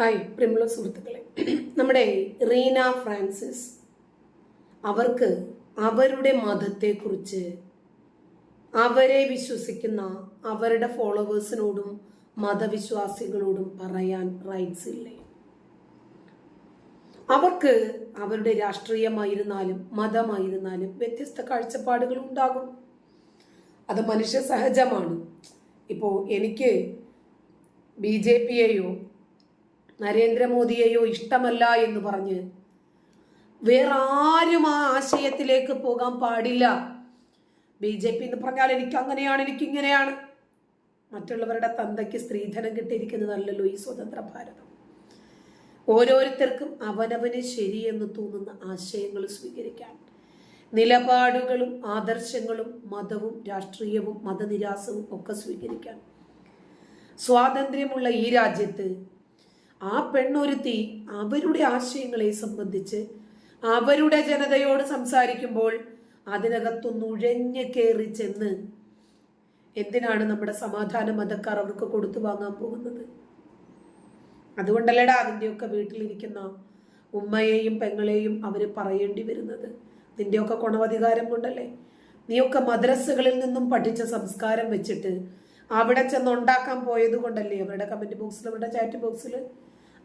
Hi പ്രിമുള സുഹൃത്തുക്കളെ. നമ്മുടെ Reena Francis അവർക്ക് അവരുടെ മതത്തെക്കുറിച്ച് അവരെ വിശ്വസിക്കുന്ന അവരുടെ ഫോളോവേഴ്സിനോടും മതവിശ്വാസികളോടും പറയാൻ റൈറ്റ്സ് ഇല്ലേ? അവർക്ക് അവരുടെ രാഷ്ട്രീയമായിരുന്നാലും മതമായിരുന്നാലും വ്യത്യസ്ത കാഴ്ചപ്പാടുകൾ ഉണ്ടാകും. അത് മനുഷ്യ സഹജമാണ്. ഇപ്പോൾ എനിക്ക് ബി ജെ പിയെയോ നരേന്ദ്രമോദിയെയോ ഇഷ്ടമല്ല എന്ന് പറഞ്ഞ് വേറെ ആരും ആ ആശയത്തിലേക്ക് പോകാൻ പാടില്ല. ബി ജെ പി എന്ന് പറഞ്ഞാൽ എനിക്ക് അങ്ങനെയാണ് എനിക്ക് ഇങ്ങനെയാണ് മറ്റുള്ളവരുടെ തന്തയ്ക്ക് സ്ത്രീധനം കിട്ടിയിരിക്കുന്നതല്ലല്ലോ ഈ സ്വതന്ത്ര ഭാരതം. ഓരോരുത്തർക്കും അവനവന് ശരിയെന്ന് തോന്നുന്ന ആശയങ്ങൾ സ്വീകരിക്കാൻ. നിലപാടുകളും ആദർശങ്ങളും മതവും രാഷ്ട്രീയവും മതനിരാസവും ഒക്കെ സ്വീകരിക്കാൻ. സ്വാതന്ത്ര്യമുള്ള ഈ രാജ്യത്ത് ആ പെണ്ണൊരുത്തി അവരുടെ ആശയങ്ങളെ സംബന്ധിച്ച് അവരുടെ ജനതയോട് സംസാരിക്കുമ്പോൾ അതിനകത്തു നുഴഞ്ഞു കയറി ചെന്ന് എന്തിനാണ് നമ്മുടെ സമാധാന മതക്കാർ അവർക്ക് കൊടുത്തു വാങ്ങാൻ പോകുന്നത്? അതുകൊണ്ടല്ലേടാ അതിന്റെയൊക്കെ വീട്ടിലിരിക്കുന്ന ഉമ്മയെയും പെങ്ങളെയും അവർ പറയേണ്ടി വരുന്നത്. നിന്റെയൊക്കെ ഗുണവധികാരം കൊണ്ടല്ലേ? നീയൊക്കെ മദ്രസകളിൽ നിന്നും പഠിച്ച സംസ്കാരം വെച്ചിട്ട് അവിടെ ചെന്ന് ഉണ്ടാക്കാൻ പോയത് കൊണ്ടല്ലേ അവരുടെ കമന്റ് ബോക്സിൽ അവരുടെ ചാറ്റ് ബോക്സിൽ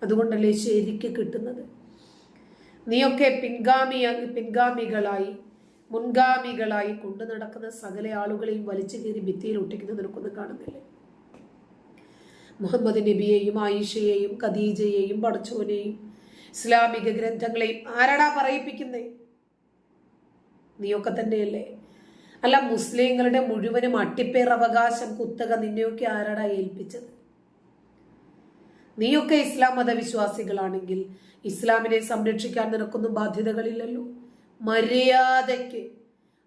അതുകൊണ്ടല്ലേ ശരിക്ക് കിട്ടുന്നത്? നീയൊക്കെ പിൻഗാമി പിൻഗാമികളായി മുൻഗാമികളായി കൊണ്ടു നടക്കുന്ന സകല ആളുകളെയും വലിച്ചു കയറി ഭിത്തിയിൽ ഒട്ടിക്കുന്നത് നിനക്കൊന്നും കാണുന്നില്ലേ? മുഹമ്മദ് നബിയെയും ആയിഷയെയും ഖദീജയെയും പടച്ചോനെയും ഇസ്ലാമിക ഗ്രന്ഥങ്ങളെയും ആരടാ പറയിപ്പിക്കുന്നേ? നീയൊക്കെ തന്നെയല്ലേ? അല്ല മുസ്ലിങ്ങളുടെ മുഴുവനും അട്ടിപ്പേർ അവകാശം കുത്തക നിന്നെയൊക്കെ ആരടാ ഏൽപ്പിച്ചത്? നീയൊക്കെ ഇസ്ലാം മതവിശ്വാസികളാണെങ്കിൽ ഇസ്ലാമിനെ സംരക്ഷിക്കാൻ നിനക്കൊന്നും ബാധ്യതകളില്ലല്ലോ. മര്യാദയ്ക്ക്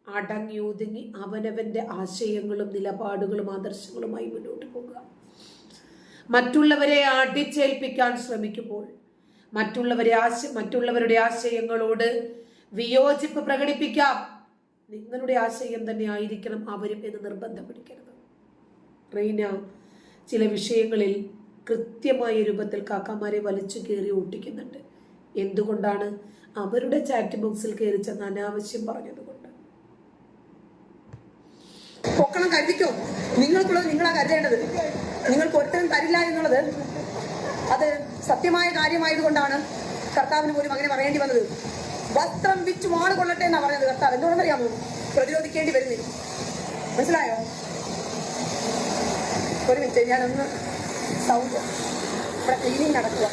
അടങ്ങി ഒതുങ്ങി അവനവന്റെ ആശയങ്ങളും നിലപാടുകളും ആദർശങ്ങളുമായി മുന്നോട്ട് പോകുക മറ്റുള്ളവരെ അടിച്ചേൽപ്പിക്കാൻ ശ്രമിക്കുമ്പോൾ മറ്റുള്ളവരെ ആശ മറ്റുള്ളവരുടെ ആശയങ്ങളോട് വിയോജിപ്പ് പ്രകടിപ്പിക്കാം. നിങ്ങളുടെ ആശയം തന്നെ ആയിരിക്കണം അവരും എന്ന് നിർബന്ധം പിടിക്കരുത്. റീന ചില വിഷയങ്ങളിൽ കൃത്യമായ രൂപത്തിൽ കാക്കാമാരെ വലിച്ചു കയറി ഓട്ടിക്കുന്നുണ്ട്. എന്തുകൊണ്ടാണ് അവരുടെ ചാറ്റ് ബോക്സിൽ കയറി ചെന്ന് അനാവശ്യം പറഞ്ഞതുകൊണ്ട് പൊക്കണം കരുതിക്കോ? നിങ്ങൾക്കുള്ളത് നിങ്ങളാ കരുതേണ്ടത്. നിങ്ങൾക്ക് ഒരുത്തരം തരില്ല എന്നുള്ളത് അത് സത്യമായ കാര്യമായതുകൊണ്ടാണ് കർത്താവിന് പോലും അങ്ങനെ പറയേണ്ടി വന്നത്. വസ്ത്രം വിച്ച് വാണ് കൊള്ളട്ടെ എന്നാ പറഞ്ഞത് കർത്താവ്. എന്തുകൊണ്ടെന്നറിയാമോ പ്രതിരോധിക്കേണ്ടി വരുന്നില്ല. മനസ്സിലായോ? ഒരു മിനിറ്റ് ഞാനൊന്ന് സൗണ്ട് ഇവിടെ ക്ലീനിങ് നടക്കുക.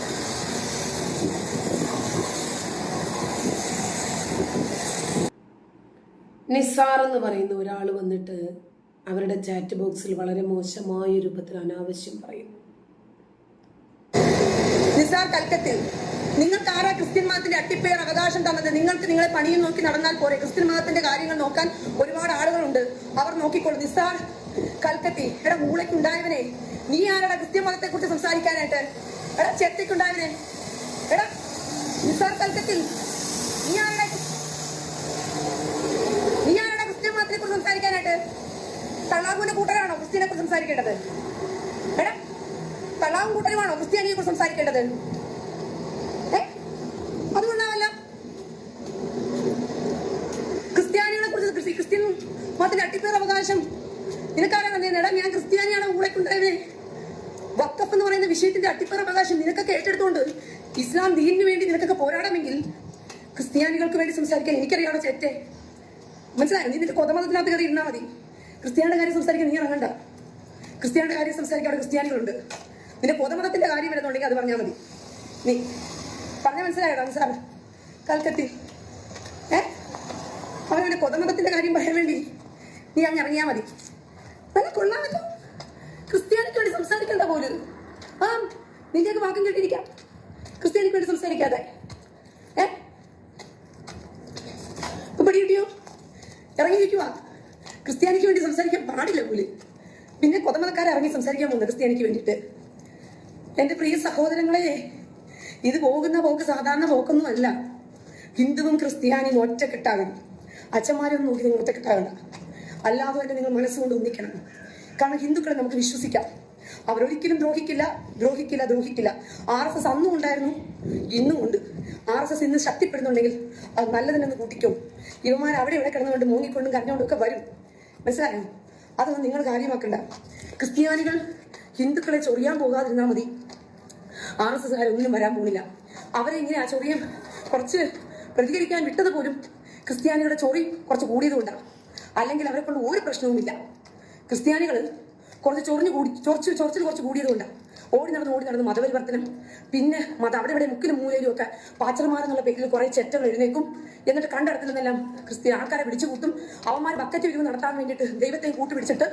നിസാർ എന്ന് പറയുന്ന ഒരാൾ വന്നിട്ട് അവരുടെ ചാറ്റ് ബോക്സിൽ വളരെ മോശമായ രൂപത്തിൽ അനാവശ്യം പറയുന്നു. നിസാർ കൽക്കത്തിൽ. നിങ്ങൾക്ക് ആരാ ക്രിസ്ത്യൻ മതത്തിന്റെ അട്ടിപ്പേർ അവകാശം തന്നത്? നിങ്ങൾക്ക് നിങ്ങളെ പണിയും നോക്കി നടന്നാൽ പോരെ? ക്രിസ്ത്യൻ മതത്തിന്റെ കാര്യങ്ങൾ നോക്കാൻ ഒരുപാട് ആളുകളുണ്ട്. അവർ നോക്കിക്കോളും. നിസാർ കൽക്കത്തി. എടാ മൂളയ്ക്കുണ്ടായവനെ. നീ ആരാടാ ക്രിസ്ത്യൻ മതത്തെ കുറിച്ച് സംസാരിക്കാനായിട്ട്? എടാ ചെത്തിക്കുണ്ടായവനെ. എടാ നിസാർ കൽക്കത്തിൽ. നീ ആരാടാ നീ ആരടാ ക്രിസ്ത്യൻ മതത്തെ കുറിച്ച് സംസാരിക്കാനായിട്ട്? തള്ളാഹുവിന്റെ കൂട്ടരാണോ ക്രിസ്ത്യനെ കുറിച്ച് സംസാരിക്കേണ്ടത്? എടാ കൂട്ടരുമാണോ ക്രിസ്ത്യാനിയെ കുറിച്ച് സംസാരിക്കേണ്ടത്? അതുകൊണ്ടാവല്ല ക്രിസ്ത്യാനികളെ കുറിച്ച് ക്രിസ്ത്യൻ മതത്തിന്റെ അട്ടിപ്പേർ അവകാശം നിനക്കാരാ എടാ ഞാൻ ക്രിസ്ത്യാനിയാണ് ഊളെ കൊണ്ടുവരുന്നത് വക്കഫ് എന്ന് പറയുന്ന വിഷയത്തിന്റെ അട്ടിപ്പറ പ്രകാശം നിനക്കൊക്കെ ഏറ്റെടുത്തുകൊണ്ട് ഇസ്ലാം ദീനിന് വേണ്ടി നിനക്കൊക്കെ പോരാടാമെങ്കിൽ ക്രിസ്ത്യാനികൾക്ക് വേണ്ടി സംസാരിക്കാൻ എനിക്കറിയാണോ ചേറ്റെ മനസ്സിലായോ? നീ നിന്റെ കൊതമതത്തിനകത്ത് കയറി ഇരുന്നാൽ മതി. ക്രിസ്ത്യാനിയുടെ കാര്യം സംസാരിക്കാൻ നീ ഇറങ്ങണ്ട. ക്രിസ്ത്യാനിയുടെ കാര്യം സംസാരിക്കാൻ അവിടെ ക്രിസ്ത്യാനികളുണ്ട്. നിന്റെ പൊതുമതത്തിന്റെ കാര്യം വരുന്നുണ്ടെങ്കിൽ അത് പറഞ്ഞാൽ മതി. നീ പറഞ്ഞ മനസ്സിലായോ സാർ കൽക്കത്തി ഏ? അവനവന്റെ പൊതുമതത്തിന്റെ കാര്യം പറയാൻ വേണ്ടി നീ അങ്ങ് ഇറങ്ങിയാൽ മതി. നല്ല കൊള്ളാമല്ലോ ക്രിസ്ത്യാനിക്ക് വേണ്ടി സംസാരിക്കണ്ട പോലും. ആ നിന്റെയൊക്കെ വാക്കം കേട്ടിരിക്കാം. ക്രിസ്ത്യാനിക്ക് വേണ്ടി സംസാരിക്കാതെ. ഏ? ഇപ്പൊ പിടി ഇറങ്ങിയിരിക്കുവാ. ക്രിസ്ത്യാനിക്ക് വേണ്ടി സംസാരിക്കാൻ പാടില്ല പോലും. പിന്നെ കൊതമലക്കാരെ ഇറങ്ങി സംസാരിക്കാൻ പോകുന്നത് ക്രിസ്ത്യാനിക്ക് വേണ്ടിയിട്ട്. എന്റെ പ്രിയ സഹോദരങ്ങളെ ഇത് പോകുന്ന പോക്ക് സാധാരണ പോക്കൊന്നുമല്ല. ഹിന്ദുവും ക്രിസ്ത്യാനിയും ഒറ്റക്കെട്ടാകണം. അച്ഛന്മാരൊന്നും നോക്കി നിങ്ങൾ ഒറ്റക്കെട്ടാകണ്ട അല്ലാതെ തന്നെ നിങ്ങൾ മനസ്സുകൊണ്ട് ഒന്നിക്കണം. കാരണം ഹിന്ദുക്കളെ നമുക്ക് വിശ്വസിക്കാം. അവരൊരിക്കലും ദ്രോഹിക്കില്ല ദ്രോഹിക്കില്ല ദ്രോഹിക്കില്ല. ആർ എസ് എസ് അന്നും ഉണ്ടായിരുന്നു ഇന്നും ഉണ്ട്. ആർ എസ് എസ് ഇന്ന് ശക്തിപ്പെടുന്നുണ്ടെങ്കിൽ അത് നല്ലതിനെന്ന് കൂട്ടിക്കും ഇവന്മാർ അവിടെ ഇവിടെ കിടന്നുകൊണ്ട് മൂങ്ങിക്കൊണ്ടും കരഞ്ഞുകൊണ്ടും ഒക്കെ വരും. മനസ്സിലായോ? അതൊന്നും നിങ്ങൾ കാര്യമാക്കണ്ട. ക്രിസ്ത്യാനികൾ ഹിന്ദുക്കളെ ചൊറിയാൻ പോകാതിരുന്നാൽ മതി. ആർ എസ് എസ്കാരൊന്നും വരാൻ പോകുന്നില്ല. അവരെ ഇങ്ങനെ ആ ചൊറിയും കുറച്ച് പ്രതികരിക്കാൻ വിട്ടത് പോലും ക്രിസ്ത്യാനികളുടെ ചൊറി കുറച്ച് കൂടിയതുകൊണ്ടാണ്. അല്ലെങ്കിൽ അവരെ കൊണ്ട് ഒരു പ്രശ്നവുമില്ല. ക്രിസ്ത്യാനികൾ കുറച്ച് ചൊറിഞ്ഞു കൂടി ചൊറിച്ച് ചൊറിച്ചിൽ കുറച്ച് കൂടിയതുകൊണ്ട് ഓടി നടന്ന് ഓടി നടന്ന് മതപരിവർത്തനം പിന്നെ മത അവിടെ ഇവിടെ മുക്കിലും മൂലയിലും ഒക്കെ പാച്ചർമാരെന്നുള്ള പേരിൽ കുറെ ചെറ്റകൾ എഴുന്നേക്കും എന്നിട്ട് കണ്ടിടത്തിൽ ക്രിസ്ത്യൻ ക്രിസ്ത്യ ആൾക്കാരെ പിടിച്ചു കൂട്ടും. അവന്മാർ ബക്കറ്റ് പിരിവ് നടത്താൻ വേണ്ടിയിട്ട് ദൈവത്തെ കൂട്ടുപിടിച്ചിട്ട്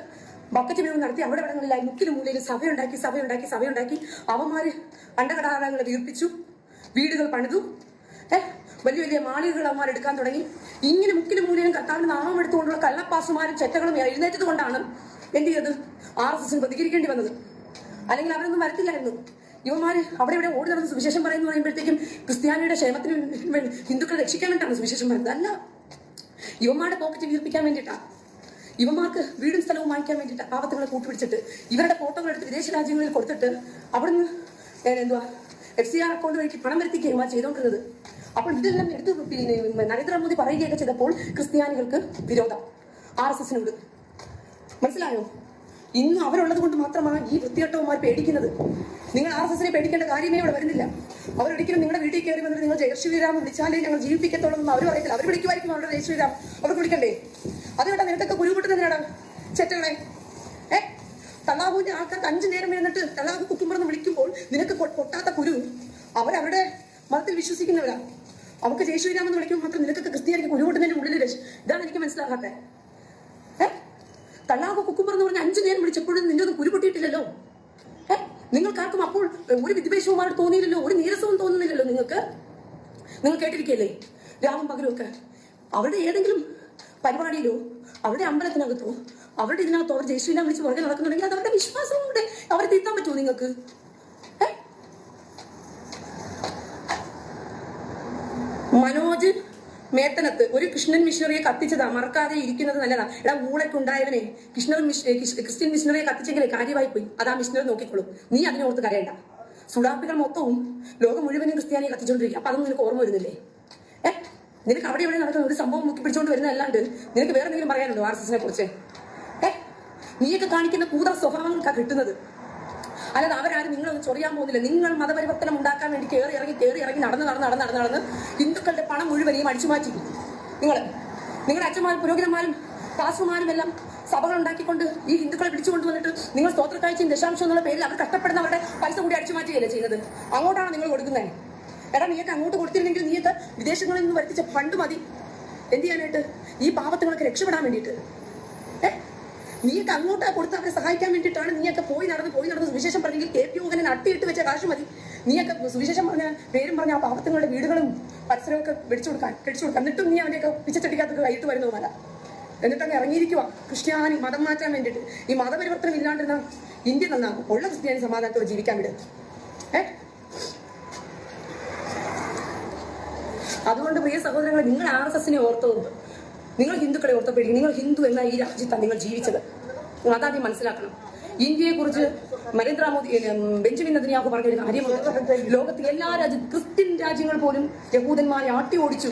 ബക്കറ്റ് പിരിവ് നടത്തി അവിടെ ഇവിടങ്ങളിലായി മുക്കിലും മൂലയിൽ സഭയുണ്ടാക്കി സഭയുണ്ടാക്കി സഭയുണ്ടാക്കി അവന്മാർ അണ്ടകടാരങ്ങളെ വീർപ്പിച്ചു വീടുകൾ പണിതു. ഏഹ് വലിയ വലിയ മാളികകൾ അവന്മാർ എടുക്കാൻ തുടങ്ങി. ഇങ്ങനെ മുക്കിലും മൂലയിലും കർത്താവിന്റെ നാമം എടുത്തുകൊണ്ടുള്ള കള്ളപ്പാസുമാരും ചെറ്റകളും എഴുന്നേറ്റത് കൊണ്ടാണ് എന്ത് ചെയ്തത്? ആർ എസ് എസിന് പ്രതികരിക്കേണ്ടി വന്നത്. അല്ലെങ്കിൽ അവരൊന്നും വരത്തില്ലായിരുന്നു യുവമാര് അവിടെ ഇവിടെ ഓടി നടന്ന് സുവിശേഷം പറയുന്നു പറയുമ്പോഴത്തേക്കും ക്രിസ്ത്യാനിയുടെ ക്ഷേമത്തിന് ഹിന്ദുക്കളെ രക്ഷിക്കാൻ വേണ്ടിയിട്ടാണ് സുവിശേഷം പറയുന്നത്. അല്ല. യുവമാരുടെ പോക്കറ്റ് വീർപ്പിക്കാൻ വേണ്ടിയിട്ടാണ് ഇവന്മാർക്ക് വീടും സ്ഥലവും വാങ്ങിക്കാൻ വേണ്ടിയിട്ട് പാവത്തുകളെ കൂട്ടുപിടിച്ചിട്ട് ഇവരുടെ ഫോട്ടോകൾ എടുത്ത് വിദേശ രാജ്യങ്ങളിൽ കൊടുത്തിട്ട് അവിടുന്ന് എന്തുവാ എഫ് സി ആർ അക്കൗണ്ട് വഴിക്ക് പണം വരുത്തിക്കുകയുമാണ് ചെയ്തുകൊണ്ടിരുന്നത്. അപ്പോൾ ഇതെല്ലാം എടുത്ത് പിന്നെ നരേന്ദ്രമോദി പറയുകയൊക്കെ ചെയ്തപ്പോൾ ക്രിസ്ത്യാനികൾക്ക് വിരോധം. ആർ എസ് എസിനോട്. മനസ്സിലായോ? ഇന്ന് അവരുള്ളത് കൊണ്ട് മാത്രമാണ് ഈ വൃത്തികെട്ടവന്മാർ പേടിക്കുന്നത്. നിങ്ങൾ ആർ എസ് എസിനെ പേടിക്കേണ്ട കാര്യമേ ഇവിടെ വരുന്നില്ല. അവരൊരിക്കലും നിങ്ങളുടെ വീട്ടിൽ കയറി വന്നിട്ട് നിങ്ങൾ ജയ ശ്രീരാം വിളിച്ചാലേ ഞങ്ങൾ ജീവിപ്പിക്കത്തുള്ളൂ എന്ന് അവർ പറയത്തില്ല അവർ വിളിക്കുമായിരിക്കും അവരുടെ ജയ ശ്രീരാം അവർക്ക് വിളിക്കണ്ടേ? അതുകൊണ്ടാ നിനക്കൊക്കെ കുരു പൊട്ടുന്നതിനാടാ ചെറ്റകളെ. ഏ? തള്ളാഹുവിന്റെ ആൾക്കാർക്ക് അഞ്ചു നേരം വരുന്നിട്ട് തള്ളാഹു കുക്കുമ്പറന്ന് വിളിക്കുമ്പോൾ നിനക്ക് പൊട്ടാത്ത കുരു. അവരവരുടെ മതത്തിൽ വിശ്വസിക്കുന്നവരാ. അവർക്ക് ജയ ശ്രീരാം എന്ന് വിളിക്കുമ്പോൾ മാത്രം നിനക്കൊക്കെ ക്രിസ്ത്യാനിക്ക് കുരു പൊട്ടുന്നതിന്റെ ഉള്ളിൽ ഇതാണ് എനിക്ക് മനസ്സിലാകാത്തത് തള്ളാകോ കുക്കുമ്പർ എന്ന് പറഞ്ഞ അഞ്ചു നേരം വിളിച്ചപ്പോഴും നിന്റെ ഒന്നും കുരുപൊട്ടിയിട്ടില്ലല്ലോ നിങ്ങൾക്കാർക്കും അപ്പോൾ ഒരു വിദ്വേഷവുമായിട്ട് തോന്നിയില്ലല്ലോ? ഒരു നീരസവും തോന്നുന്നില്ലല്ലോ നിങ്ങൾക്ക്? നിങ്ങൾ കേട്ടിരിക്കല്ലേ? രാവും പകലും അവരുടെ ഏതെങ്കിലും പരിപാടിയിലോ അവരുടെ അമ്പലത്തിനകത്തോ അവരുടെ ഇതിനകത്തോ അവർ ജയശ്രീരാം വിളിച്ച് പുറകെ നടക്കുന്നുണ്ടെങ്കിൽ അത് അവരുടെ വിശ്വാസങ്ങളുടെ അവരെ തിരുത്താൻ പറ്റുമോ നിങ്ങൾക്ക്? മനോജ് മേത്തനത്ത് ഒരു കൃഷ്ണൻ മിഷണറിയെ കത്തിച്ചതാ. മറക്കാതെ ഇരിക്കുന്നത് നല്ലതാ. എടാ ഊളക്കുണ്ടായവനെ കൃഷ്ണൻ ക്രിസ്ത്യൻ മിഷണറിയെ കത്തിച്ചെങ്കിലേ കാര്യമായി പോയി. അതാ മിഷണറി നോക്കിക്കോളും. നീ അതിനോർത്ത് കരയണ്ട. സുഡാപ്പികൾ മൊത്തവും ലോകം മുഴുവനും ക്രിസ്ത്യാനിയെ കത്തിച്ചോണ്ടിരിക്കും അപ്പൊ അതൊന്നും നിനക്ക് ഓർമ്മ വരുന്നില്ലേ? ഏ നിനക്ക് അവിടെ ഇവിടെ നടക്കുന്ന? ഒരു സംഭവം മുക്കി പിടിച്ചോണ്ട് വരുന്നതല്ലാണ്ട് നിനക്ക് വേറെ എന്തെങ്കിലും പറയാനുണ്ടോ ആർ എസ് എസിനെ കുറിച്ച്? ഏ നീയൊക്കെ കാണിക്കുന്ന കൂതറ സ്വഭാവങ്ങൾക്കാണ് കിട്ടുന്നത്. അല്ലാതെ അവരാരും നിങ്ങളൊന്നും ചൊറിയാൻ പോകുന്നില്ല. നിങ്ങൾ മതപരിവർത്തനം ഉണ്ടാക്കാൻ വേണ്ടി കയറി ഇറങ്ങി കയറി ഇറങ്ങി നടന്ന് നടന്ന് നടന്ന് നടന്ന് നടന്ന് ഹിന്ദുക്കളുടെ പണം മുഴുവനെയും അടിച്ചു മാറ്റി. നിങ്ങൾ നിങ്ങളുടെ അച്ഛന്മാരും പുരോഹിതന്മാരും പാസ്റ്റർമാരും എല്ലാം സഭകൾ ഉണ്ടാക്കിക്കൊണ്ട് ഈ ഹിന്ദുക്കളെ പിടിച്ചുകൊണ്ട് വന്നിട്ട് നിങ്ങൾ സ്തോത്രക്കാഴ്ചയും ദശാംശം എന്നുള്ള പേരിൽ അവർ കഷ്ടപ്പെടുന്നവരുടെ പൈസ കൂടി അടിച്ചു മാറ്റുകയല്ലേ ചെയ്യുന്നത്? അങ്ങോട്ടാണ് നിങ്ങൾ കൊടുക്കുന്നത് എടാ നീയൊക്കെ അങ്ങോട്ട് കൊടുത്തിരുന്നെങ്കിൽ നീയൊക്കെ വിദേശങ്ങളിൽ നിന്ന് വരുത്തിച്ച ഫണ്ട് മതി. എന്ത് ചെയ്യാനായിട്ട്? ഈ പാവത്തുകളൊക്കെ രക്ഷപ്പെടാൻ വേണ്ടിയിട്ട്. നീയൊക്കെ അങ്ങോട്ട് കൊടുത്തവരെ സഹായിക്കാൻ വേണ്ടിയിട്ടാണ് നീയൊക്കെ പോയി നടന്ന് പോയി നടന്ന് സുവിശേഷം പറഞ്ഞെങ്കിൽ കെ പി യോഗനെ അട്ടിയിട്ട് വെച്ച കാശ് മതി. നീയൊക്കെ സുവിശേഷം പറഞ്ഞ പേരും പറഞ്ഞ ആ പാവത്തങ്ങളുടെ വീടുകളും പരിസരവും ഒക്കെ വെടിച്ചു കൊടുക്കാൻ കെടിച്ചു കൊടുക്കാൻ. എന്നിട്ടും നീ അവനെയൊക്കെ പിച്ചച്ചട്ടിക്കകത്ത് കൈയിട്ട് വരുന്നതല്ല എന്നിട്ടങ്ങ് ഇറങ്ങിയിരിക്കുക ക്രിസ്ത്യാനി മതം മാറ്റാൻ വേണ്ടിയിട്ട്. ഈ മതപരിവർത്തനം ഇല്ലാണ്ടിരുന്ന ഇന്ത്യ നന്നാകും ഉള്ള ക്രിസ്ത്യാനി സമാധാനത്തോടെ ജീവിക്കാൻ വിടും. അതുകൊണ്ട് പ്രിയ സഹോദരങ്ങൾ നിങ്ങൾ ആർ എസ് എസിനെ ഓർത്തത് നിങ്ങൾ ഹിന്ദുക്കളെ ഓർത്തപ്പോഴേക്കും നിങ്ങൾ ഹിന്ദു എന്ന ഈ രാജ്യത്താണ് നിങ്ങൾ ജീവിച്ചത്. അതാദ്യം മനസ്സിലാക്കണം. ഇന്ത്യയെ കുറിച്ച് നരേന്ദ്രമോദി ബെഞ്ചമിൻ നദിനിയാഹു പറഞ്ഞൊരു കാര്യമുണ്ട്. ലോകത്തെ എല്ലാ രാജ്യം ക്രിസ്ത്യൻ രാജ്യങ്ങൾ പോലും യഹൂദന്മാരെ ആട്ടി ഓടിച്ചു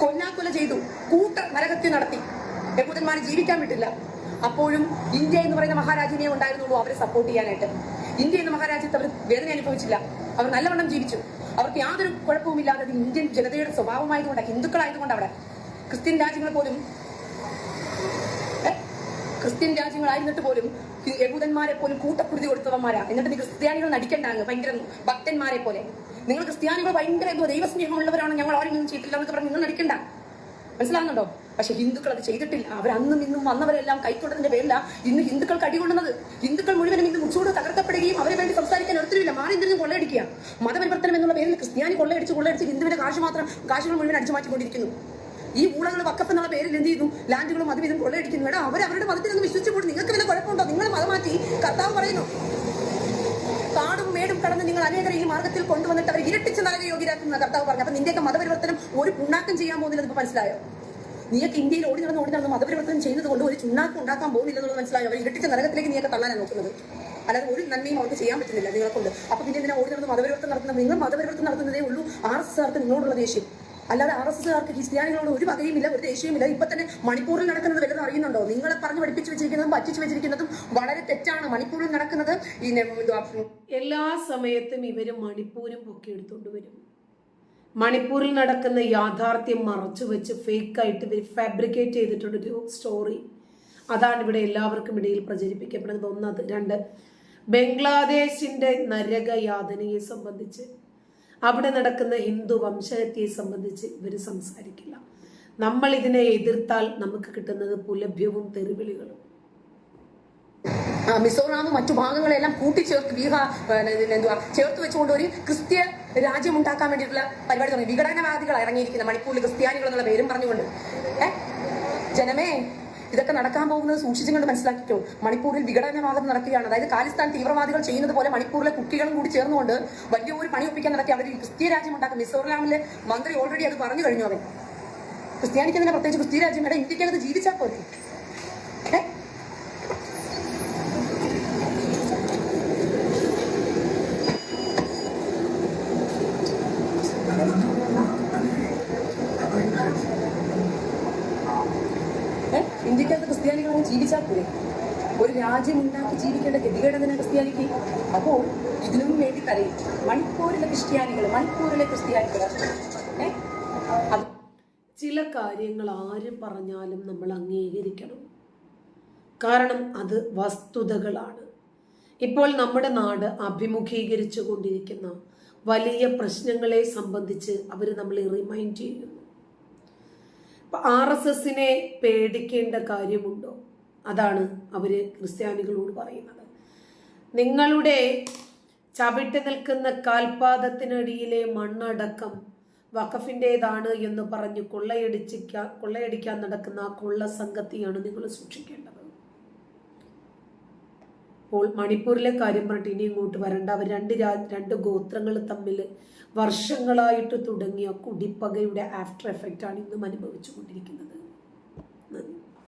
കൊല്ലാക്കൊല ചെയ്തു കൂട്ട നരഹത്യ നടത്തി. യഹൂദന്മാരെ ജീവിക്കാൻ വിട്ടില്ല. അപ്പോഴും ഇന്ത്യ എന്ന് പറയുന്ന മഹാരാജ്യമേ ഉണ്ടായിരുന്നുള്ളൂ അവരെ സപ്പോർട്ട് ചെയ്യാനായിട്ട്. ഇന്ത്യ എന്ന മഹാരാജ്യത്ത് അവർ വേദന അനുഭവിച്ചില്ല. അവർ നല്ലവണ്ണം ജീവിച്ചു. അവർക്ക് യാതൊരു കുഴപ്പവുമില്ലാതെ ഇന്ത്യൻ ജനതയുടെ സ്വഭാവമായതുകൊണ്ട് ഹിന്ദുക്കളായതുകൊണ്ട് അവിടെ. ക്രിസ്ത്യൻ രാജ്യങ്ങൾ പോലും? ക്രിസ്ത്യൻ രാജ്യങ്ങളായിരുന്നിട്ട് പോലും യഹൂദന്മാരെ പോലും കൂട്ടക്കുരുതി കൊടുത്തവന്മാരാ. എന്നിട്ട് ക്രിസ്ത്യാനികൾ നടിക്കണ്ടാങ്ങ് ഭയങ്കര ഭക്തന്മാരെ പോലെ. നിങ്ങൾ ക്രിസ്ത്യാനികൾ ഭയങ്കര എന്തോ ദൈവസ്നേഹമുള്ളവരാണ് ഞങ്ങൾ ആരും ഒന്നും ചെയ്തിട്ടില്ല എന്നൊക്കെ പറഞ്ഞു നിങ്ങൾ നടിക്കണ്ട. മനസ്സിലാവുന്നുണ്ടോ? പക്ഷെ ഹിന്ദുക്കൾ അത് ചെയ്തിട്ടില്ല. അവർ അന്നും ഇന്നും വന്നവരെല്ലാം കൈക്കൊണ്ടതിന്റെ പേരില ഇന്ന് ഹിന്ദുക്കൾ അടികൊള്ളുന്നത് ഹിന്ദുക്കൾ മുഴുവനും ഇന്ന് മുച്ചൂട് തകർക്കപ്പെടുകയും അവരെ വേണ്ടി സംസാരിക്കാൻ ഒരുത്തരില്ല മാറി തിരിഞ്ഞ് കൊള്ളയടിക്കുക? മതപരിവർത്തനം എന്നുള്ള പേരിൽ ക്രിസ്ത്യാനി കൊള്ളയടിച്ച് കൊള്ളയടിച്ച് ഹിന്ദുവിന്റെ കാശ് മാത്രം കാശുകൾ മുഴുവൻ അടിച്ചു മാറ്റിക്കൊണ്ടിരിക്കുന്നു. ഈ ഊളകൾ വക്കപ്പെന്നുള്ള പേരിൽ എന്ത് ചെയ്യുന്നു? ലാൻഡുകളും അതും ഇതും കൊള്ളയടിക്കുന്നു. എടാ അവർ അവരുടെ മതത്തിൽ ഒന്ന് വിശ്വസിച്ചു പോയി നിങ്ങൾക്ക് വല്ല കുഴപ്പമുണ്ടോ? നിങ്ങൾ മതം മാറ്റി കർത്താവ് പറയുന്നു. കാടും മേടും കടന്ന് നിങ്ങൾ അനേകരെ ഈ മാർഗത്തിൽ കൊണ്ടുവന്നിട്ട് അവർ ഇരട്ടിച്ച് നരക യോഗ്യരാക്കുന്ന കർത്താവ് പറഞ്ഞു അപ്പൊ നിന്റെയൊക്കെ മതപരിവർത്തനം ഒരു പുണ്ണാക്കം ചെയ്യാൻ പോകുന്നില്ല ഇപ്പൊ മനസ്സിലായോ? നീയൊക്കെ ഇന്ത്യയിൽ ഓടി നടന്ന് ഓടി നടന്ന് മതപരിവർത്തനം ചെയ്യുന്നത് കൊണ്ട് ഒരു ചുണ്ണാക്കം ഉണ്ടാക്കാൻ പോകുന്നില്ല എന്നുള്ളത് മനസ്സിലായോ? അവർ ഇരട്ടിച്ച നരകത്തിലേക്ക് നീയൊക്കെ തള്ളാനാണ് നോക്കുന്നത്. അല്ലാതെ ഒരു നന്മയും അവർക്ക് ചെയ്യാൻ പറ്റുന്നില്ല നിങ്ങളെ കൊണ്ട്. അപ്പൊ പിന്നെ എന്തിനാ ഓടി നടന്ന് മതപരിവർത്തനം നടത്തുന്നത്? നിങ്ങൾ മതപരിവർത്തനം നടത്തുന്നതേ ഉള്ളൂ. ആർ എസ് ആർക്ക് നിങ്ങളോടുള്ള ദേഷ്യം. അല്ലാതെ ആർ എസ് എസ്കാർക്ക് ക്രിസ്ത്യാനികളോട് ഒരു പകയുമില്ല ഒരു ദേഷ്യവുമില്ല. ഇപ്പൊ തന്നെ മണിപ്പൂരിൽ നടക്കുന്നത് വലുത് അറിയുന്നുണ്ടോ? നിങ്ങളെ പറഞ്ഞു പഠിപ്പിച്ചു വെച്ചിരിക്കുന്നതും പറ്റിച്ചു വെച്ചിരിക്കുന്നതും വളരെ തെറ്റാണ്. മണിപ്പൂരിൽ നടക്കുന്നത് ഈ എല്ലാ സമയത്തും ഇവർ മണിപ്പൂരും പൊക്കി എടുത്തുകൊണ്ട് വരും. മണിപ്പൂരിൽ നടക്കുന്ന യാഥാർത്ഥ്യം മറച്ചു വെച്ച് ഫേക്കായിട്ട് ഇവർ ഫാബ്രിക്കേറ്റ് ചെയ്തിട്ടുണ്ട് ചെയ്തിട്ടുള്ളൊരു സ്റ്റോറി. അതാണ് ഇവിടെ എല്ലാവർക്കും ഇടയിൽ പ്രചരിപ്പിക്കപ്പെടുന്നത്. ഒന്നത്. രണ്ട്. ബംഗ്ലാദേശിന്റെ നരകയാതനയെ സംബന്ധിച്ച് അവിടെ നടക്കുന്ന ഹിന്ദു വംശഹത്യയെ സംബന്ധിച്ച് ഇവർ സംസാരിക്കില്ല. നമ്മൾ ഇതിനെ എതിർത്താൽ നമുക്ക് കിട്ടുന്നത് പുലഭ്യവും തെറിവിളികളും. മിസോറാമും മറ്റു ഭാഗങ്ങളെല്ലാം കൂട്ടിച്ചേർത്ത് ബീഹാർ എന്തുവാ ചേർത്ത് വെച്ചുകൊണ്ട് ഒരു ക്രിസ്ത്യ രാജ്യം ഉണ്ടാക്കാൻ വേണ്ടിയിട്ടുള്ള പരിപാടി തുടങ്ങി. വിഘടനവാദികൾ ഇറങ്ങിയിരിക്കുന്ന മണിപ്പൂരിൽ ക്രിസ്ത്യാനികൾ എന്നുള്ള പേരും പറഞ്ഞുകൊണ്ട്. ഏ? ജനമേ ഇതൊക്കെ നടക്കാൻ പോകുന്നത് സൂക്ഷിച്ചും കൊണ്ട് മനസ്സിലാക്കിക്കോ. മണിപ്പൂരിൽ വിഘടനവാദം നടക്കുകയാണ്. അതായത് കാലിസ്ഥാൻ തീവ്രവാദികൾ ചെയ്യുന്നത് പോലെ മണിപ്പൂരിലെ കുട്ടികളും കൂടി ചേർന്നുകൊണ്ട് വലിയ ഒരു പണി ഒപ്പിക്കാൻ നടത്തി അവർ ക്രിസ്ത്യ രാജ്യം ഉണ്ടാക്കും. മിസോറാമിലെ മന്ത്രി ഓൾറെഡി അത് പറഞ്ഞു കഴിഞ്ഞു അവൻ. ക്രിസ്ത്യാനിക്ക് തന്നെ പ്രത്യേകിച്ച് ക്രിസ്ത്യ രാജ്യം? ഇവിടെ ഇന്ത്യക്കകത്ത് ജീവിച്ചാൽ പോരെ ഏ ഏ? ഇന്ത്യക്കകത്ത് ക്രിസ്ത്യാനികളെ ജീവിച്ചാൽ പോരെ ഒരു രാജ്യം ജീവിക്കേണ്ട ഗതികേട് ക്രിസ്ത്യാനിക്ക്. അപ്പോൾ ഇതിനും വേണ്ടി കരയും. മണിപ്പൂരിലെ ക്രിസ്ത്യാനികൾ മണിപ്പൂരിലെ ക്രിസ്ത്യാനികൾ. ചില കാര്യങ്ങൾ ആര് പറഞ്ഞാലും നമ്മൾ അംഗീകരിക്കണം. കാരണം അത് വസ്തുതകളാണ്. ഇപ്പോൾ നമ്മുടെ നാട് അഭിമുഖീകരിച്ചു കൊണ്ടിരിക്കുന്ന വലിയ പ്രശ്നങ്ങളെ സംബന്ധിച്ച് അവർ നമ്മളെ റിമൈൻഡ് ചെയ്യുന്നു. ആർ എസ് എസിനെ പേടിക്കേണ്ട കാര്യമുണ്ടോ? അതാണ് അവർ ക്രിസ്ത്യാനികളോട് പറയുന്നത്. നിങ്ങളുടെ ചവിട്ടി നിൽക്കുന്ന കാൽപാദത്തിനടിയിലെ മണ്ണടക്കം വഖഫിന്റെതാണ് എന്ന് പറഞ്ഞ് കൊള്ളയടിച്ചിക്ക കൊള്ളയടിക്കാൻ നടക്കുന്ന ആ കൊള്ള സംഘത്തെയാണ് നിങ്ങൾ സൂക്ഷിക്കേണ്ടത്. അപ്പോൾ മണിപ്പൂരിലെ കാര്യം പറഞ്ഞിട്ട് ഇനി ഇങ്ങോട്ട് വരണ്ട. അവർ രണ്ട് രാ രണ്ട് ഗോത്രങ്ങൾ തമ്മിൽ വർഷങ്ങളായിട്ട് തുടങ്ങിയ കുടിപ്പകയുടെ ആഫ്റ്റർ എഫക്റ്റാണ് ഇന്നും അനുഭവിച്ചു കൊണ്ടിരിക്കുന്നത്